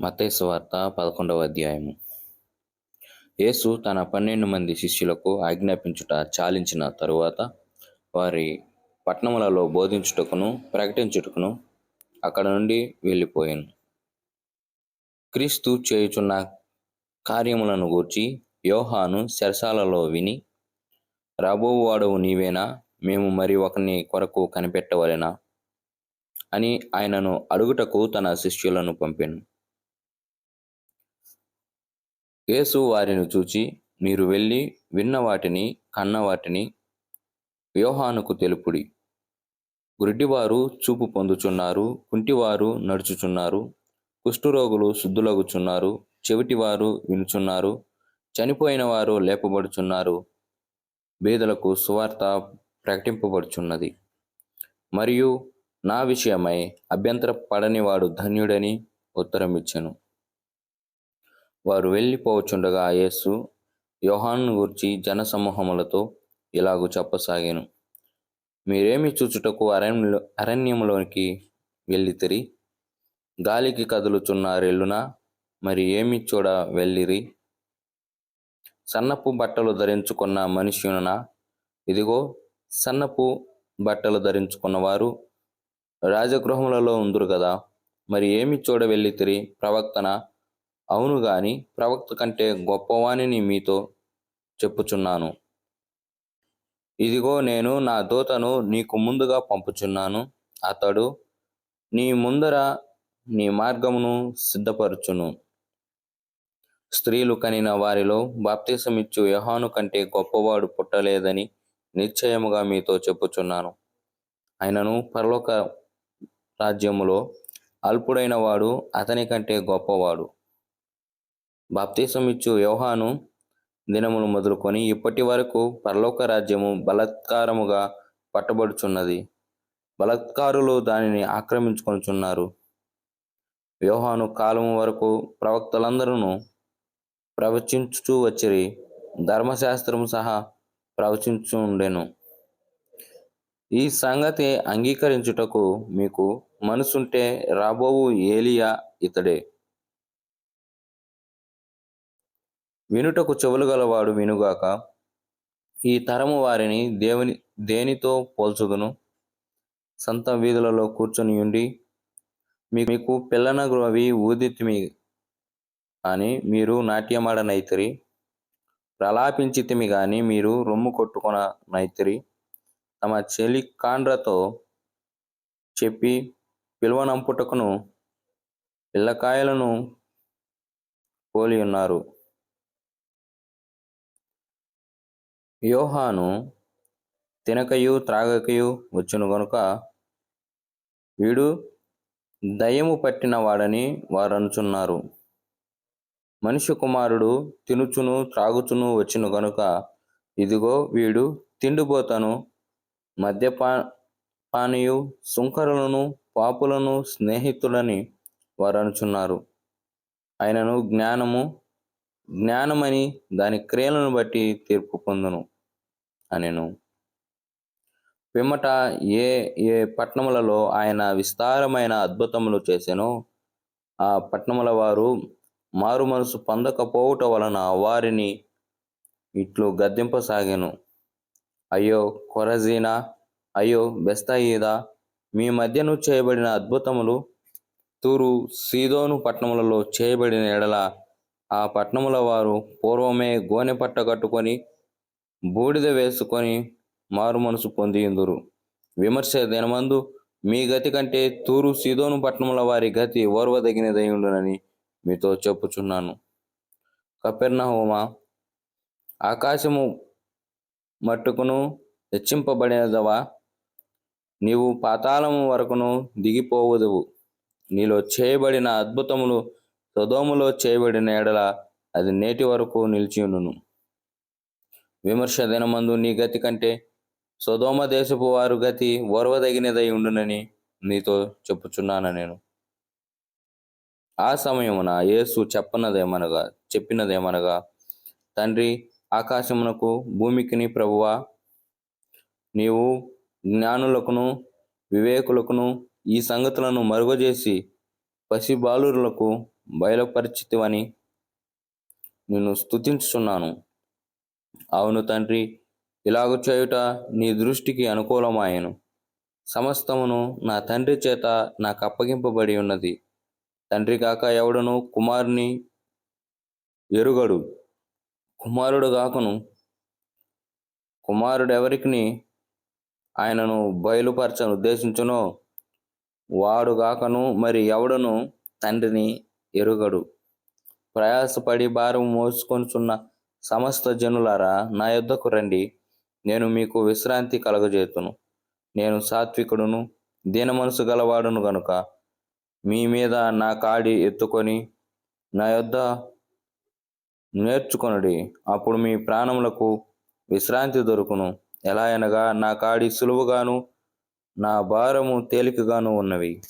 మత్తయి వార్త పదకొండవ అధ్యాయము. యేసు తన పన్నెండు మంది శిష్యులకు ఆజ్ఞాపించుట చాలించిన తరువాత వారి పట్టణములలో బోధించుటకును ప్రకటించుటకును అక్కడ నుండి వెళ్ళిపోయాను. క్రీస్తు చేయుచున్న కార్యములను గూర్చి యోహాను శరసాలలో విని రాబోవాడవు నీవేనా? మేము మరి ఒకని కొరకు కనిపెట్టవలెనా? అని ఆయనను అడుగుటకు తన శిష్యులను పంపాను. యేసు వారిని చూచి మీరు వెళ్ళి విన్న వాటిని కన్న వాటిని వ్యూహానుకు తెలుపుడి. గురిటివారు చూపు పొందుచున్నారు కుంటివారు నడుచుచున్నారు కుష్ఠరోగులు శుద్ధులగుచున్నారు చెవిటివారు వినుచున్నారు చనిపోయిన వారు లేపబడుచున్నారు బీదలకు సువార్త ప్రకటింపబడుచున్నది. మరియు నా విషయమై అభ్యంతర పడనివాడు ధన్యుడని ఉత్తరమిచ్చెను. వారు వెళ్ళిపోవచ్చుండగా యేసు యోహాన్ను గూర్చి జనసమూహములతో ఇలాగూ చెప్పసాగాను. మీరేమి చూచుటకు అరణ్యంలో అరణ్యంలోనికి వెళ్ళితిరి? గాలికి కదులుచున్న రెల్లున? మరి ఏమి చూడ వెళ్ళిరి? సన్నపు బట్టలు ధరించుకున్న మనుష్యున ఇదిగో సన్నపు బట్టలు ధరించుకున్నవారు రాజగృహములలో ఉందురు కదా మరి ఏమి చూడ వెళ్ళితిరి? ప్రవక్తన? అవును గాని ప్రవక్త కంటే గొప్పవానిని మీతో చెప్పుచున్నాను. ఇదిగో నేను నా దూతను నీకు ముందుగా పంపుచున్నాను. అతడు నీ ముందర నీ మార్గమును సిద్ధపరచును. స్త్రీలు కనిన వారిలో బాప్తీసమిచ్చు యహాను కంటే గొప్పవాడు పుట్టలేదని నిశ్చయముగా మీతో చెప్పుచున్నాను. ఆయనను పరలోక రాజ్యములో అల్పుడైన వాడు అతని కంటే గొప్పవాడు. బాప్తీసమిచ్చు యోహాను దినములు మొదలుకొని ఇప్పటి వరకు పరలోక రాజ్యము బలత్కారముగా పట్టబడుచున్నది. బలత్కారులు దానిని ఆక్రమించుకొనుచున్నారు. యోహాను కాలము వరకు ప్రవక్తలందరూ ప్రవచించుచూ వచ్చిరి. ధర్మశాస్త్రము సహా ప్రవచించు ఉండెను ఈ సంగతి అంగీకరించుటకు మీకు మనసుంటే రాబోవు ఏలియా ఇతడే. వినుటకు చెవులు గలవాడు వినుగాక ఈ తరము వారిని దేవుని దేనితో పోల్చుదును? సంత వీధులలో కూర్చొని ఉండి మీకు పిల్లనగు అవి ఊదితిమి అని మీరు నాట్యమాడనైతిరి ప్రలాపించితిమి గాని మీరు రొమ్ము కొట్టుకొన నైతిరి తమ చెలి కాండ్రతో చెప్పి పిలువనంపుటకును పిల్లకాయలను పోలి ఉన్నారు యోహాను తినకయు త్రాగకయు వచ్చును గనుక వీడు దయ్యము పట్టిన వాడని వారనుచున్నారు. మనిషి కుమారుడు తినుచును త్రాగుచును వచ్చిన గనుక ఇదిగో వీడు తిండిపోతను. మద్యపా పానీయు సుంకరులను పాపులను స్నేహితులని వారనుచున్నారు. ఆయనను జ్ఞానము జ్ఞానమని దాని క్రియలను బట్టి తీర్పు పొందును. అనెను పిమ్మట ఏ ఏ పట్టణములలో ఆయన విస్తారమైన అద్భుతములు చేసెనో ఆ పట్టణముల వారు మారు మనసు పొందకపోవుట వలన వారిని ఇట్లు గద్దెంపసాగాను. అయ్యో కొరజీనా అయ్యో బెస్తాయిదా మీ మధ్యను చేయబడిన అద్భుతములు తూరు సీదోను పట్టణములలో చేయబడిన ఎడల ఆ పట్టణముల వారు పూర్వమే గోనె పట్ట కట్టుకొని బూడిద వేసుకొని మారు మనసు పొందిందురు విమర్శ దినమందు మీ గతి కంటే తూరు సీదోను పట్టణముల వారి గతి ఓర్వదగినదై ఉండునని మీతో చెప్పుచున్నాను. కపెర్నహోమా ఆకాశము మట్టుకును హెచ్చింపబడినదవా? నీవు పాతాళము వరకును దిగిపోవదువు. నీలో చేయబడిన అద్భుతములు సదోములో చేయబడిన ఎడల అది నేటి వరకు నిలిచియుండును. విమర్శ దినమందు నీ గతి కంటే సొదోమ దేశపు వారు గతి ఓర్వదగినదై ఉండునని నీతో చెప్పుచున్నాను నేను. ఆ సమయమున యేసు చెప్పనదేమనగా చెప్పినదేమనగా తండ్రి ఆకాశమునకు భూమికిని ప్రభువా నీవు జ్ఞానులకును వివేకులకును ఈ సంగతులను మరుగజేసి పసిబాలురులకు బయలుపరిచితివని నిన్ను స్తుతించుచున్నాను. అవును తండ్రి ఇలాగ చేయుట నీ దృష్టికి అనుకూలమాయను. సమస్తమును నా తండ్రి చేత నాకు అప్పగింపబడి ఉన్నది. తండ్రి కాక ఎవడను కుమారుని ఎరుగడు. కుమారుడు కాకను కుమారుడెవరికి ఆయనను బయలుపరచను ఉద్దేశించునో వాడు గాకను మరి ఎవడను తండ్రిని ఎరుగడు. ప్రయాసపడి భారం మోసుకొనిచున్న సమస్త జనులారా నా యొద్దకు రండి. నేను మీకు విశ్రాంతి కలగజేతును నేను సాత్వికుడును దీన మనసు గలవాడును గనుక. మీ మీద నా కాడి ఎత్తుకొని నా యొద్ద నేర్చుకొనుడి. అప్పుడు మీ ప్రాణములకు విశ్రాంతి దొరుకును. ఎలా అనగా నా కాడి సులువుగాను నా భారము తేలికగాను ఉన్నవి.